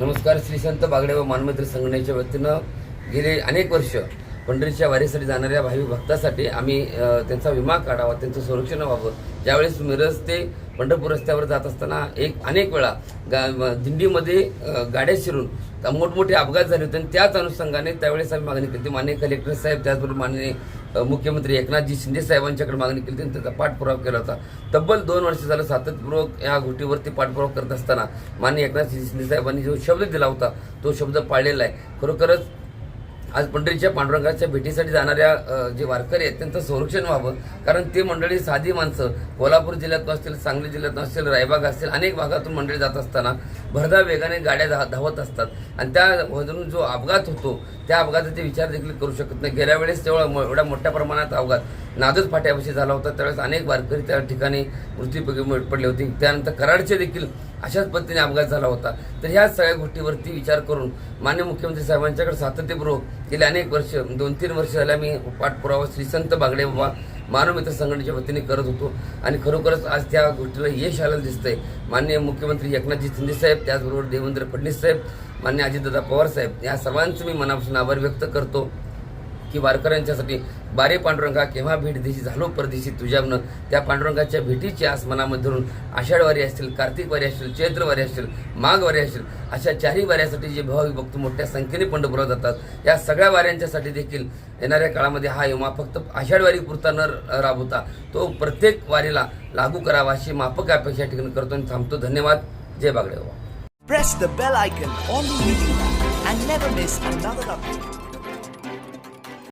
नमस्कार श्री संत बागडे व मानमित्र संघटनेच्या वतीनं गेले अनेक वर्ष पंढरीच्या वारीसाठी जाणाऱ्या भावी भक्तासाठी आम्ही त्यांचा विमा काढावा त्यांचं संरक्षण व्हावं. ज्यावेळेस मिरज ते पंढरपूर रस्त्यावर जात असताना एक अनेक वेळा गा दिंडीमध्ये गाड्या शिरून मोठमोठे अपघात झाले होते आणि त्याच अनुषंगाने त्यावेळेस आम्ही मागणी केली होती. माननीय कलेक्टर साहेब त्याचबरोबर माननीय मुख्यमंत्री एकनाथजी शिंदे साहेबांच्याकडे मागणी केली त्यांनी त्याचा पाठपुरावा केला होता. तब्बल दोन वर्ष झालं सातत्यपूर्वक या गोष्टीवरती पाठपुरावा करत असताना माननीय एकनाथ शिंदे साहेबांनी जो शब्द दिला होता तो शब्द पाळलेला आहे. खरोखरच आज पंढरीच्या पांडुरंगाच्या भेटीसाठी जाणाऱ्या जे वारकरी आहेत त्यांचं संरक्षण व्हावं. कारण ते मंडळी साधी माणसं. कोल्हापूर जिल्ह्यातून असतील सांगली जिल्ह्यातून असतील रायबाग असतील अनेक भागातून मंडळी जात असताना भरधा वेगाने गाड्या धा धावत असतात. आणि त्यामधून जो अपघात होतो त्या अपघाताचे विचार देखील करू शकत नाही. गेल्या वेळेस तेव्हा एवढ्या मोठ्या प्रमाणात अपघात नादच फाट्यापाशी झाला होता. त्यावेळेस अनेक वारकरी त्या ठिकाणी मृत्यू पडले होते. त्यानंतर कराडचे देखील अशाच पद्धतीने अपघात झाला होता. तर ह्या सगळ्या गोष्टीवरती विचार करून मान्य मुख्यमंत्री साहेबांच्याकडे सातत्यपूर्वक गेले अनेक वर्ष दोन तीन वर्ष झाल्या मी पाठपुरावा श्री संत बागडे बाबा मानवमित्र संघटनेच्या वतीने करत होतो. आणि खरोखरच आज त्या गोष्टीला यश आलेलं दिसतंय. माननीय मुख्यमंत्री एकनाथजी शिंदे साहेब त्याचबरोबर देवेंद्र फडणवीस साहेब मान्य अजितदादा पवार साहेब या सर्वांचं मी मनापासून आभार व्यक्त करतो. की वारकऱ्यांच्यासाठी बारे पांडुरंगा केव्हा भेट दिशी झालो परदेशी तुझ्यावनं त्या पांडुरंगाच्या भेटीची आस मनामध्ये धरून आषाढवारी असतील कार्तिक वारी असतील चैत्रवारी असतील माघ वारी असतील अशा चारही वाऱ्यासाठी जे भावी भक्त मोठ्या संख्येने पंढरपुरात जातात या सगळ्या वाऱ्यांच्यासाठी देखील येणाऱ्या काळामध्ये हा युमा फक्त आषाढवारी पुरता न राबवता तो प्रत्येक वारीला लागू करावा अशी माफक अपेक्षा ठिकाणी करतो आणि थांबतो. धन्यवाद. जय Bagade Press the bell icon on the YouTube and never miss another update.